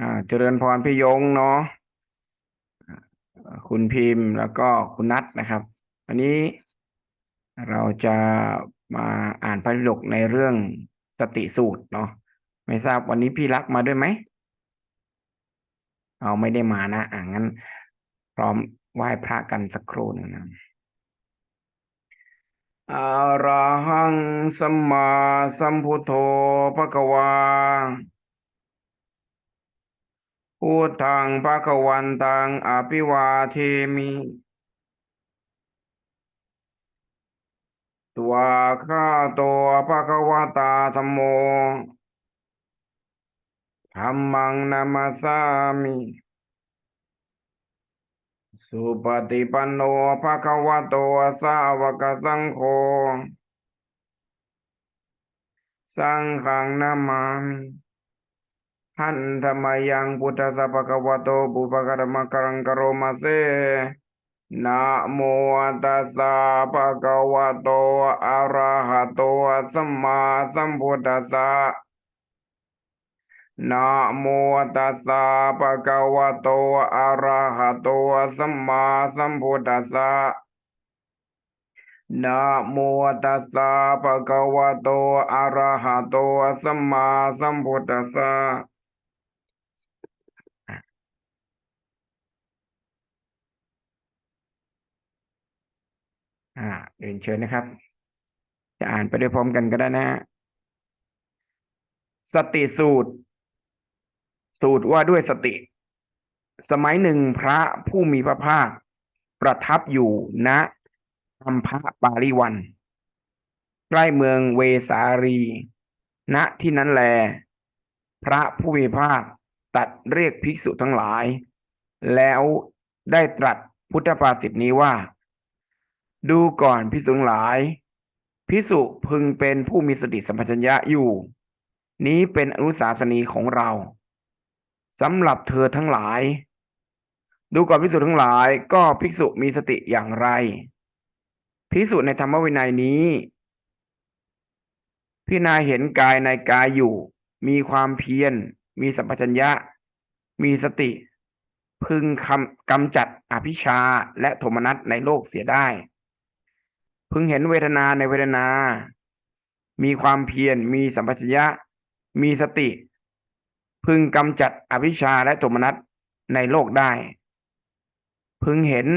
อ่าเจริญพรพี่ยงเนาะคุณพิมพ์แล้วก็คุณนัทนะครับวันนี้เราจะมาอ่านพระวิโดกในเรื่องสติสูตรเนาะไม่ทราบวันนี้พี่รักมาด้วยไหมเอาไม่ได้มานะอ่างั้น พร้อมไหว้พระกันสักครู่หนึ่งนะอะระหังสัมมาสัมพุทโธภะคะวา พุทธังภะคะวันตังอภิวาเทมิสวาคาโตภะคะวตาธัมโมธัมมังนามาสามิ สุปฏิปันโนภะคะวะโตสาวกสังโฆ สังฆังนามามิ หันธรรมยังพุทธสสะภะคะวะโตปุปกะระมะกะรังกโรมาเซนะโมตัสสะภะคะวะโตอะระหะโตสัมมาสัมพุทธัสสะนะโมตัสสะภะคะวะโตอะระหะโตสัมมาสัมพุทธัสสะนะโมตัสสะภะคะวะโตอะระหะโตสัมมาสัมพุทธัสสะ อ่าเรียนเชิญนะครับ จะอ่านไปด้วยพร้อมกันก็ได้นะฮะสติสูตร สูตรว่าด้วยสติ สมัยหนึ่งพระผู้มีพระภาค ประทับอยู่ณอัมพะปาริวัน ใกล้เมืองเวสาลี ณที่นั้นแล พระผู้มีพระภาคตัดเรียกภิกษุทั้งหลาย แล้วได้ตรัสพุทธภาษิตนี้ว่า ดูก่อนพิสุทั้งหลาย พิสุพึงเป็นผู้มีสติสัมปชัญญะอยู่ นี้เป็นอนุสาสนีของเราสำหรับเธอทั้งหลาย ดูก่อนพิสุทั้งหลายก็ภิกษุมีสติอย่างไร ภิกษุในธรรมวินัยนี้พิจารณาเห็นกายในกายอยู่ มีความเพียร มีสัมปชัญญะ มีสติ พึงคำกำจัดอภิชาและโทมนัสในโลกเสียได้ พึงเห็นเวทนาในเวทนา มีความเพียรมีสัมปชัญญะ มีสติ พึงกำจัดอภิชาและโทมนัสในโลกได้ พึงเห็น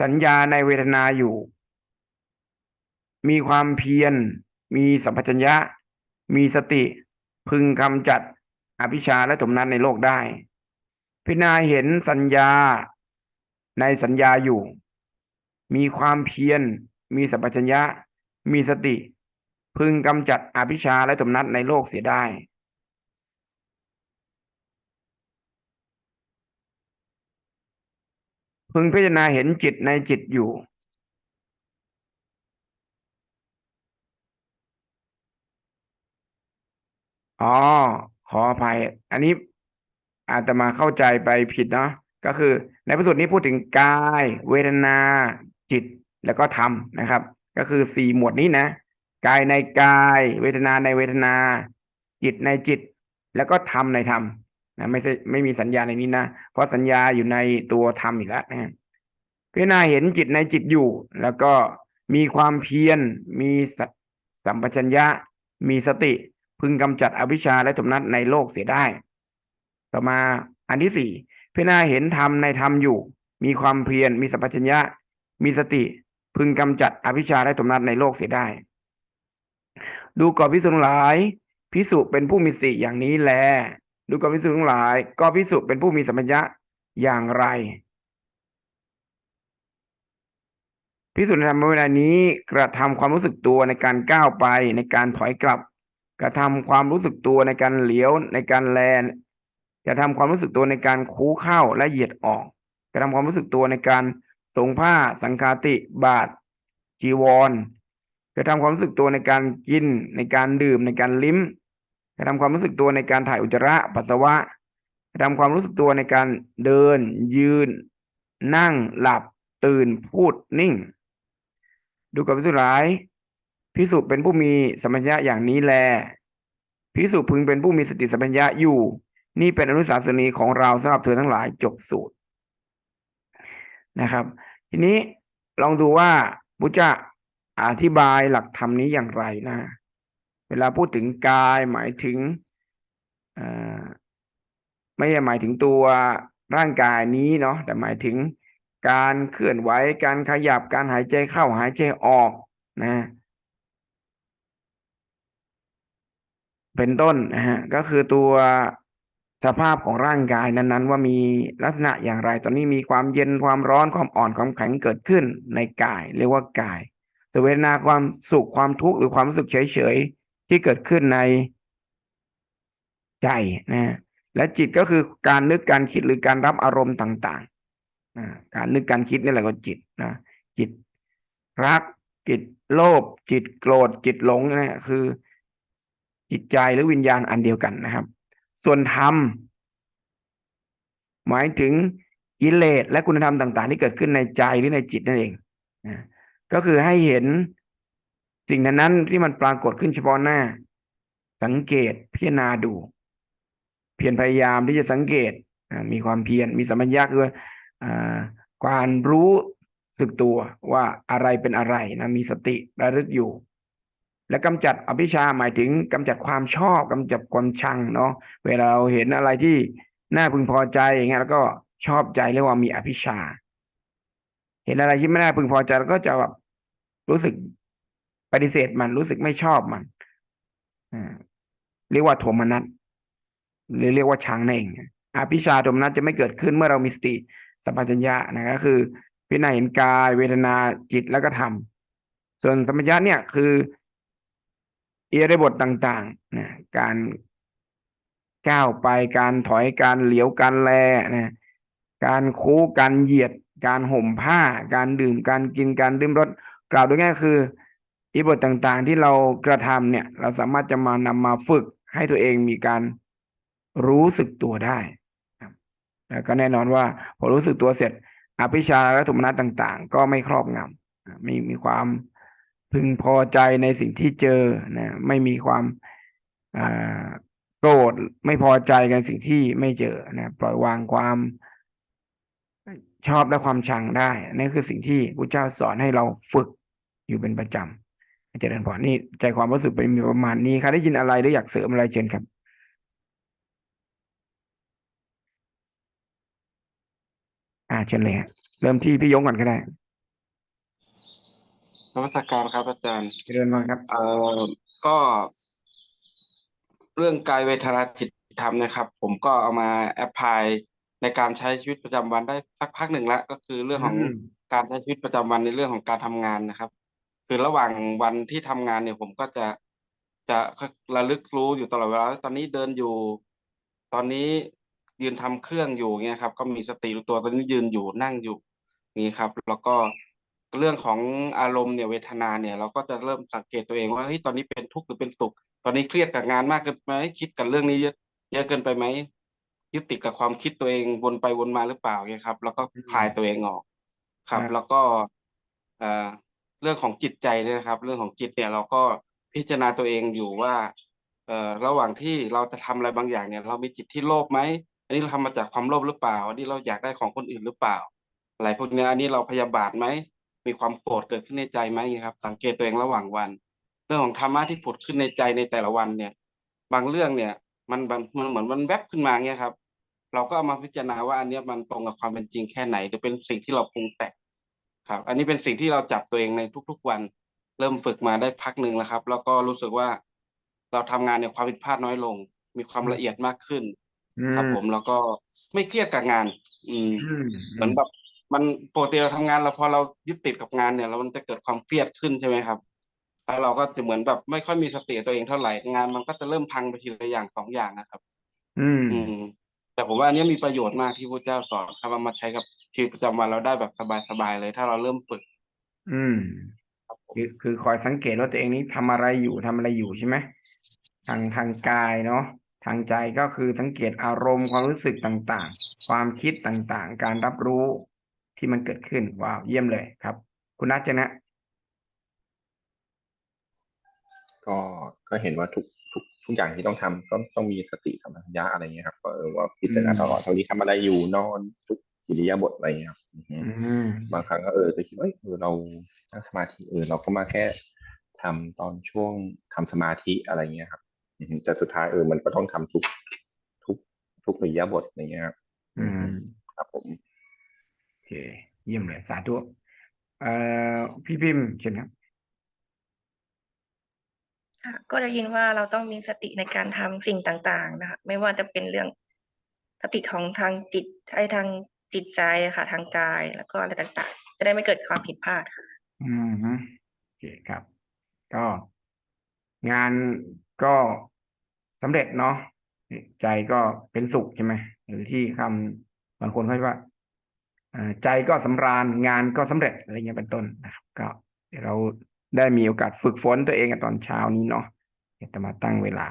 สัญญาในเวทนาอยู่ มีความเพียร มีสัมปชัญญะ มีสติ พึงกำจัดอภิชาและโทมนัสในโลกได้ พิจารณาเห็นสัญญาในสัญญาอยู่ มีความเพียร มีสัมปชัญญะ มีสติ พึงกำจัดอภิชาและโทมนัสในโลกเสียได้ พึงพิจารณาเห็นจิตในจิตอยู่ อ๋อ ขออภัย อันนี้อาตมาเข้าใจไปผิดเนาะก็คือในพระสูตรนี้พูดถึงกาย เวทนา จิตแล้วก็ธรรมนะครับ ก็คือสี่หมวดนี้นะกายในกาย เวทนาในเวทนา จิตในจิต แล้วก็ธรรมในธรรมนะไม่ใช่ไม่มีสัญญาในนี้นะเพราะสัญญาอยู่ในตัวธรรมอีกแล้วนะพิจารณาเห็นจิตในจิตอยู่ แล้วก็มีความเพียรมีสัสัมปชัญญะ มีสติพึงกำจัดอวิชชาและโทมนัสในโลกเสียได้ ต่อมาอันที่สี่พิจารณาเห็นธรรมในธรรมอยู่ มีความเพียรมีสัมปชัญญะ มีสติพึงกำจัดอวิชาและโทมนัสในโลกเสียได้ ดูก่อนพิสุทั้งหลาย พิสุเป็นผู้มีสติอย่างนี้แล ดูก่อนพิสุทั้งหลาย ก็พิสุเป็นผู้มีสัมปชัญญะอย่างไร พิสุในธรรมเวลานี้กระทำความรู้สึกตัวในการก้าวไปในการถอยกลับ กระทำความรู้สึกตัวในการเหลียวในการแลนจะทำความรู้สึกตัวในการคูเข้าและเหยียดออก กระทำความรู้สึกตัวในการ สงผ้าสังคาติบาทจีวรกระทำความรู้สึกตัวในการกินในการดื่มในการลิ้มกระทำความรู้สึกตัวในการถ่ายอุจจาระปัสสาวะกระทำความรู้สึกตัวในการเดิน ยืน นั่งหลับ ตื่นพูดนิ่ง ดูกับพิสุหลายพิสุเป็นผู้มีสัมปัญญะอย่างนี้แลพิสุพึงเป็นผู้มีสติสัมปัญญะอยู่ นี่เป็นอนุสาสนีของเราสำหรับเธอทั้งหลายจบสูตรนะครับ ทีนี้ลองดูว่าพุทธจะอธิบายหลักธรรมนี้อย่างไรนะ เวลาพูดถึงกายหมายถึงไม่ใช่หมายถึงตัวร่างกายนี้เนาะแต่หมายถึงการเคลื่อนไหวการขยับการหายใจเข้าหายใจออกนะ เป็นต้นนะฮะก็คือตัว สภาพของร่างกายนั้นๆ ว่ามีลักษณะอย่างไร ตอนนี้มีความเย็นความร้อนความอ่อนความแข็งเกิดขึ้นในกาย เรียกว่ากายสเวทนาความสุขความทุกข์หรือความรู้สึกเฉยๆที่เกิดขึ้นในใจนะและจิตก็คือการนึกการคิดหรือการรับอารมณ์ต่างๆการนึกการคิดนี่แหละก็จิตนะจิตรัก จิตโลภจิตโกรธจิตหลงนี่คือ จิตใจหรือวิญญาณอันเดียวกันนะครับ ส่วนธรรม หมายถึงกิเลสและคุณธรรมต่าง ๆ ที่เกิดขึ้นในใจหรือในจิตนั่นเองนะก็คือให้เห็นสิ่งนั้นๆที่มันปรากฏขึ้นเฉพาะหน้า สังเกตพิจารณาดู เพียรพยายามที่จะสังเกตมีความเพียรมีสัมผัสยะคือการรู้สึกตัวว่าอะไรเป็นอะไรนะมีสติระลึกอยู่ และกำจัดอภิชาหมายถึงกำจัดความชอบกำจัดความชังเนาะเวลาเราเห็นอะไรที่น่าพึงพอใจอย่างเงี้ยแล้วก็ชอบใจเรียกว่ามีอภิชา เห็นอะไรที่ไม่น่าพึงพอใจเราก็จะแบบรู้สึกปฏิเสธมันรู้สึกไม่ชอบมันเรียกว่าโทมนัสหรือเรียกว่าชังนั่นเองอภิชาโทมนัสจะไม่เกิดขึ้นเมื่อเรามีสติสัมปชัญญะนะก็คือพิจารณาเห็นกาย เวทนาจิตแล้วก็ธรรมส่วนสัมปชัญญะเนี่ยคือ เอียบทต่างๆนะการก้าวไปการถอยการเหลียวการแลนะการคูการเหยียด การห่มผ้า การดื่มการกินการดื่มรสกล่าวโดยง่ายคือ อิบทต่างๆที่เรากระทำเนี่ย เราสามารถจะมานำมาฝึกให้ตัวเองมีการรู้สึกตัวได้แล้วก็แน่นอนว่าพอรู้สึกตัวเสร็จ อภิชาและทุมนัสต่าง ๆ ก็ไม่ครอบงำไม่มีความ พึงพอใจในสิ่งที่เจอนะไม่มีความโกรธไม่พอใจกันสิ่งที่ไม่เจอนะปล่อยวางความชอบและความชังได้นี่คือสิ่งที่พระเจ้าสอนให้เราฝึกอยู่เป็นประจำเจริญพรนี่ใจความรู้สึกเป็นมีประมาณนี้ใครได้ยินอะไรหรืออยากเสริมอะไรเชิญครับอ่าเชิญเลยฮะเริ่มที่พี่ยงก่อนก็ได้ วัตการครับ อาจารย์เจริญพรครับเอ่อก็ เรื่องกายเวทนาจิตธรรมนะครับ ผมก็เอามาแอพพลายในการใช้ชีวิตประจำวันได้สักพักหนึ่งแล้วก็คือเรื่องของอืมการใช้ชีวิตประจำวันในเรื่องของการทำงานนะครับ คือระหว่างวันที่ทำงานเนี่ย ผมก็จะจะระลึกรู้อยู่ตลอดเวลาตอนนี้เดินอยู่ ตอนนี้ยืนทำเครื่องอยู่เงี้ยครับ ก็มีสติรู้ตัวตอนนี้ยืนอยู่นั่งอยู่นี่ครับ แล้วก็ เรื่องของอารมณ์เนี่ยเวทนาเนี่ยเราก็จะเริ่มสังเกตตัวเองว่าเฮ้ยตอนนี้เป็นทุกข์หรือเป็นสุข ตอนนี้เครียดกับงานมากเกินไปไหมคิดกับเรื่องนี้เยอะเยอะเกินไปไหมยึดติดกับความคิดตัวเองวนไปวนมาหรือเปล่าเนี่ยครับ แล้วก็คลายตัวเองออกครับครับแล้วก็เอ่อเรื่องของจิตใจเนี่ยนะครับ เรื่องของจิตเนี่ยเราก็พิจารณาตัวเองอยู่ว่าเอ่อระหว่างที่เราจะทำอะไรบางอย่างเนี่ย เรามีจิตที่โลภไหมอันนี้เราทำมาจากความโลภหรือเปล่าอันนี้เราอยากได้ของคนอื่นหรือเปล่าอะไรพวกเนี้ยอันนี้เราพยาบาทไหม มีความโกรธเกิดขึ้นในใจไหมครับ สังเกตตัวเองระหว่างวัน เรื่องของธรรมะที่ผุดขึ้นในใจในแต่ละวันเนี่ย บางเรื่องเนี่ย มันมันมันเหมือนมันแวบขึ้นมาเนี่ยครับ เราก็เอามาพิจารณาว่าอันเนี้ยมันตรงกับความเป็นจริงแค่ไหนหรือเป็นสิ่งที่เราปรุงแต่งครับ อันนี้เป็นสิ่งที่เราจับตัวเองในทุก ๆวัน เริ่มฝึกมาได้พักหนึ่งแล้วครับ แล้วก็รู้สึกว่าเราทำงานเนี่ยความผิดพลาดน้อยลง มีความละเอียดมากขึ้น ครับผมแล้วก็ไม่เครียดกับงาน อืมอืมเหมือนแบบ มันปกติเราทำงานเราพอเรายึดติดกับงานเนี่ยแล้วมันจะเกิดความเครียดขึ้นใช่ไหมครับแล้วเราก็จะเหมือนแบบไม่ค่อยมีสติตัวเองเท่าไหร่งาน มันก็จะเริ่มพังไปทีละอย่างสองอย่างนะครับ อืมอืมแต่ผมว่าอันนี้มีประโยชน์มากที่พระเจ้าสอนครับเอามาใช้กับชีวิตประจำวันเราได้แบบสบายๆเลย ถ้าเราเริ่มฝึก อืมครับผมคือคือคอยสังเกตว่าตัวเองนี้ทำอะไรอยู่ทำอะไรอยู่ใช่ไหมทางทางกายเนาะทางใจก็คือสังเกตอารมณ์ความรู้สึกต่างๆ ความคิดต่างๆ การรับรู้ ที่มันเกิดขึ้นว้าวเยี่ยมเลยครับ คุณนัทเจนะ ก็ก็เห็นว่าทุกทุกทุกอย่างที่ต้องทำก็ต้องมีสติสัมปชัญญะอะไรเงี้ยครับก็เออว่าพิจารณาตลอดเท่านี้ทำอะไรอยู่นอนทุกกิริยาบทอะไรเงี้ยครับอือฮึอืมบางครั้งก็เออจะคิดว่าเอยเออเรานั่งสมาธิเออเราก็มาแค่ทำตอนช่วงทำสมาธิอะไรเงี้ยครับอือฮึแต่สุดท้ายเออมันก็ต้องทำทุกทุกทุกอิริยาบทอะไรเงี้ยครับอืมครับผมโอ เค เยี่ยมเลยสาธุเอ่อพี่พิมพ์เชิญครับค่ะก็ได้ยินว่าเราต้องมีสติในการทำสิ่งต่างๆ นะคะไม่ว่าจะเป็นเรื่องสติของทางจิตไอ้ทางจิตใจอะค่ะ ทางกายแล้วก็อะไรต่างๆ จะได้ไม่เกิดความผิดพลาดค่ะอืมฮึโอเคครับ ก็งานก็สำเร็จเนาะใจก็เป็นสุขใช่ไหมหรือที่คำบางคนเขาเรียกว่าเอ่อ ใจก็สำราญงานก็สำเร็จอะไรเงี้ยเป็นต้นนะครับ ก็เดี๋ยวเราได้มีโอกาสฝึกฝนตัวเองตอนเช้านี้เนาะเดี๋ยวจะมาตั้งเวลา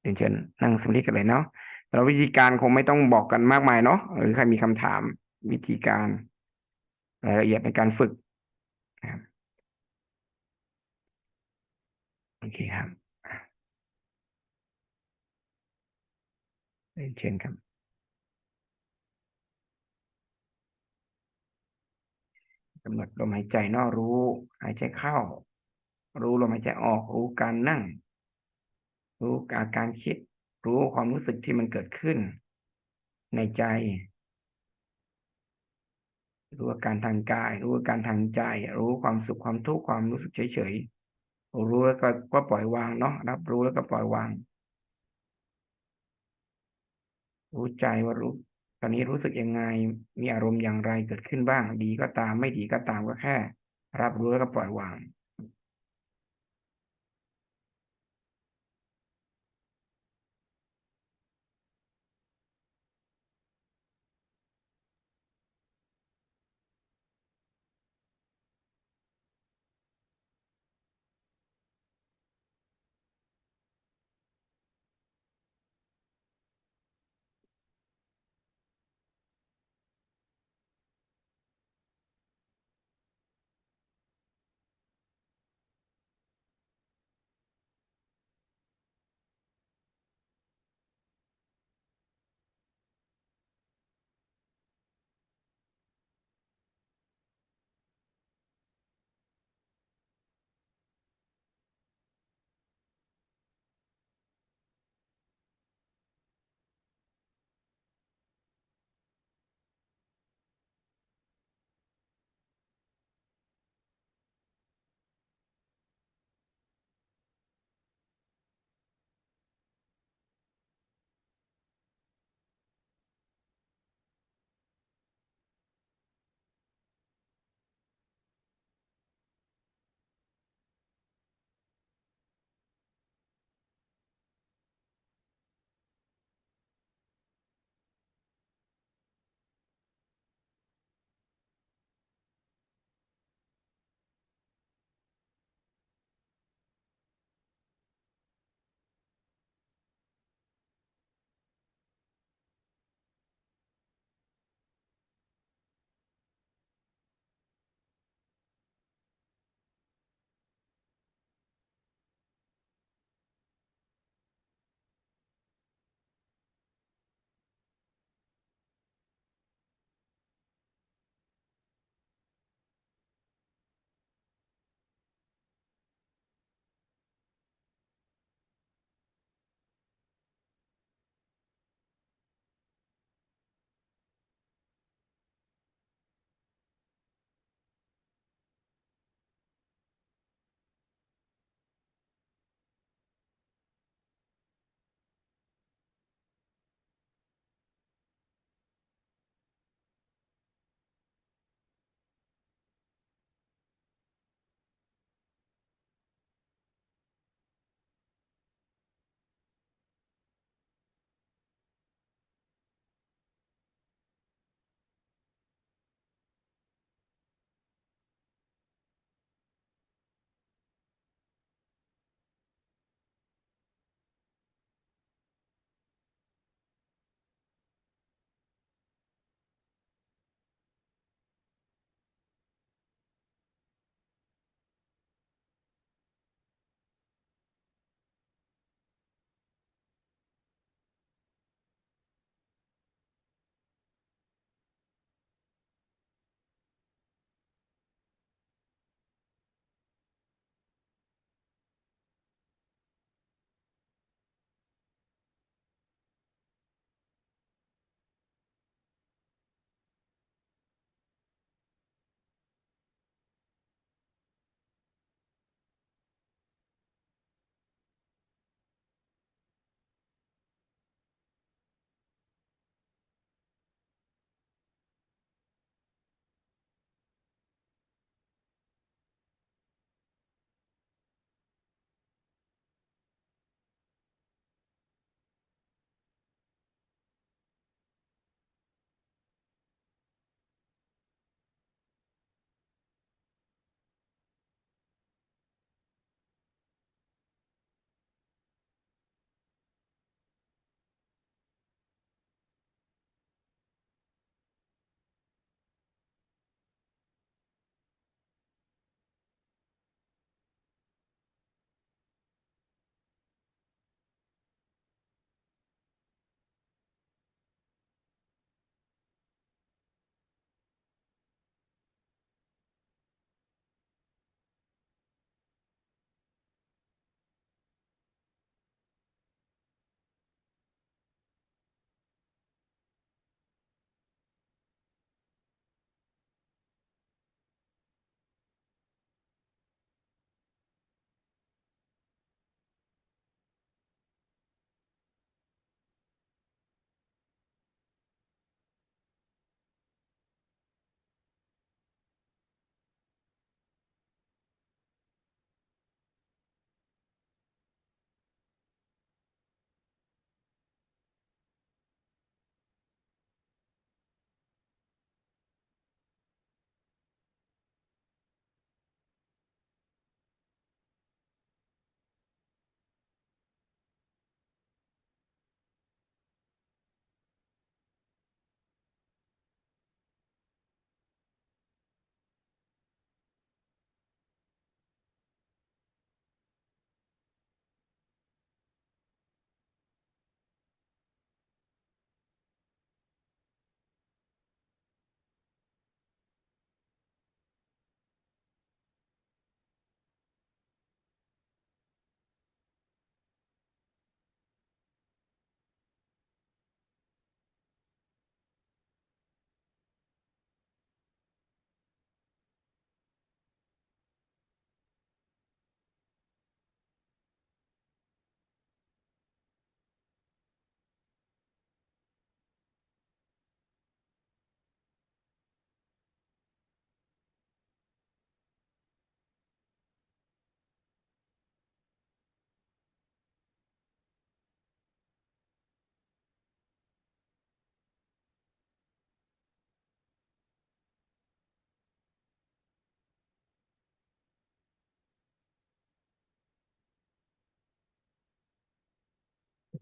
เรียนเชิญนั่งสมาธิกันเลยเนาะเราวิธีการคงไม่ต้องบอกกันมากมายเนาะหรือใครมีคำถามวิธีการรายละเอียดในการฝึกนะครับโอเคครับเรียนเชิญครับำหนดลมหายใจนอกรู้ หายใจเข้า รู้ลมหายใจออกรู้การนั่ง รู้อาการคิด รู้ความรู้สึกที่มันเกิดขึ้น ในใจ รู้อาการทางกาย รู้อาการทางใจ รู้ความสุขความทุกข์ความรู้สึกเฉยๆรู้แล้วก็ก็ปล่อยวางเนาะรับรู้แล้วก็ปล่อยวาง รู้ใจว่ารู้ ตอนนี้รู้สึกยังไง มีอารมณ์อย่างไรเกิดขึ้นบ้าง ดีก็ตาม ไม่ดีก็ตามก็แค่ รับรู้แล้วก็ปล่อยวาง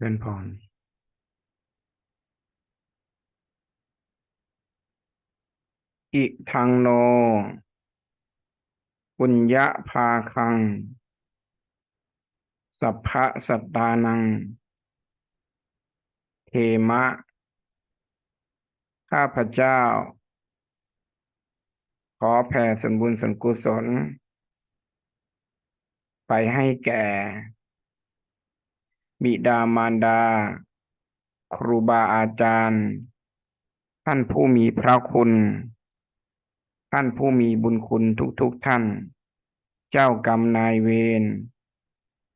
เริญพรอิทังโนปุญญภาคัง สัพพะสัตตานัง เทมะ ข้าพเจ้า ขอแผ่ส่วนบุญส่วนกุศล ไปให้แก่ บิดามารดา ครูบาอาจารย์ ท่านผู้มีพระคุณ ท่านผู้มีบุญคุณทุกๆทท่าน เจ้ากรรมนายเวร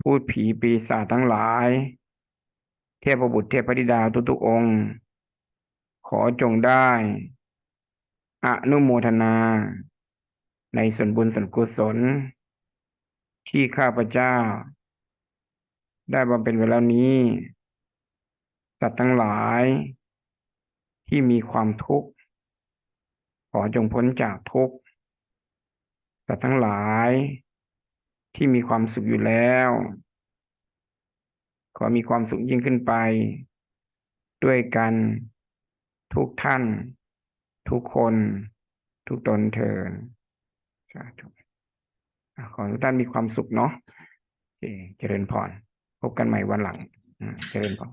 พูดผีปีศาจทั้งหลาย เทพบุตรเทพธิดาทุกๆองค์ ขอจงได้อนุโมทนา ในส่วนบุญส่วนกุศล ที่ข้าพเจ้า ได้บำเพ็ญไว้แล้วนี้สัตว์ทั้งหลายที่มีความทุกข์ ขอจงพ้นจากทุกข์สัตว์ทั้งหลายที่มีความสุขอยู่แล้ว ขอมีความสุขยิ่งขึ้นไป ด้วยกันทุกท่าน ทุกคน ทุกตนเทินสาธุขอทุกท่านมีความสุขเนาะเจริญพร พบกันใหม่วันหลังเจริญพร